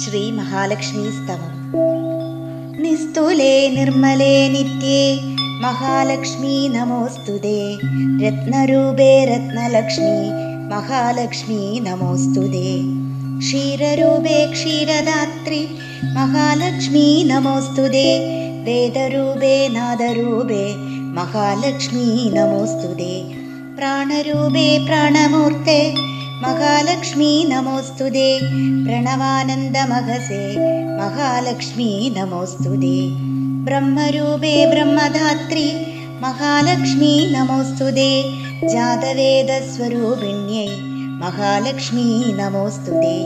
श्रीमहालक्ष्मीस्तवम्। निस्तुले निर्मले नित्ये महालक्ष्मी नमोऽस्तु ते रत्नरूपे रत्नलक्ष्मी महालक्ष्मी नमोऽस्तु ते क्षीररूपे क्षीरदात्री महालक्ष्मी नमोऽस्तु ते वेदरूपे नादरूपे महालक्ष्मी नमोऽस्तु ते प्राणरूपे प्राणमूर्ते महालक्ष्मी नमोऽस्तु ते प्रणवानन्दमहसे महालक्ष्मी नमोऽस्तु ते ब्रह्मरूपे ब्रह्मधात्री महालक्ष्मी नमोऽस्तु ते जातवेदस्वरूपिण्यै महालक्ष्मी नमोऽस्तु ते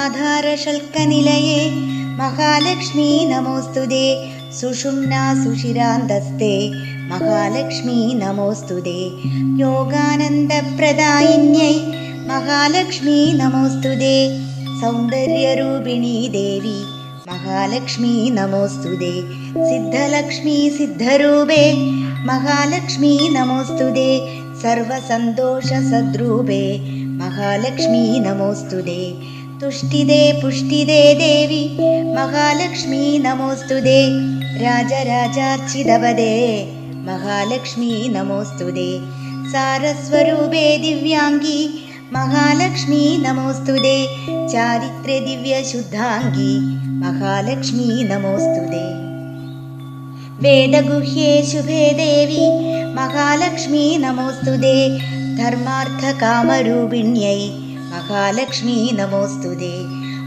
आधारशल्कनिलये महालक्ष्मी नमोऽस्तु ते सुषुम्ना सुशिरान्तस्ते महालक्ष्मी नमोऽस्तु ते योगानन्दप्रदायिन्यै महालक्ष्मी नमोऽस्तु ते सौन्दर्यरूपिणी देवी महालक्ष्मी नमोऽस्तु ते सिद्धलक्ष्मी सिद्धरूपे महालक्ष्मी नमोऽस्तु ते सर्वसन्तोषसद्रूपे महालक्ष्मी नमोऽस्तु ते तुष्टिदे पुष्टिदे देवी महालक्ष्मी नमोऽस्तु ते राजराजार्चितपदे महालक्ष्मी नमोऽस्तु ते सारस्वरूपे दिव्याङ्गी महालक्ष्मी नमोऽस्तु ते चारित्रे दिव्यशुद्धाङ्गी महालक्ष्मी नमोऽस्तु ते वेदगुह्ये शुभे देवी महालक्ष्मी नमोऽस्तु ते धर्मार्थकामरूपिण्यै महालक्ष्मी नमोऽस्तु ते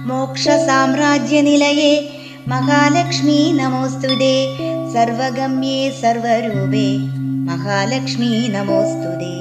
मोक्षसाम्राज्यनिलये महालक्ष्मी नमोऽस्तु ते सर्वगम्ये सर्वरूपे महालक्ष्मी नमोऽस्तु ते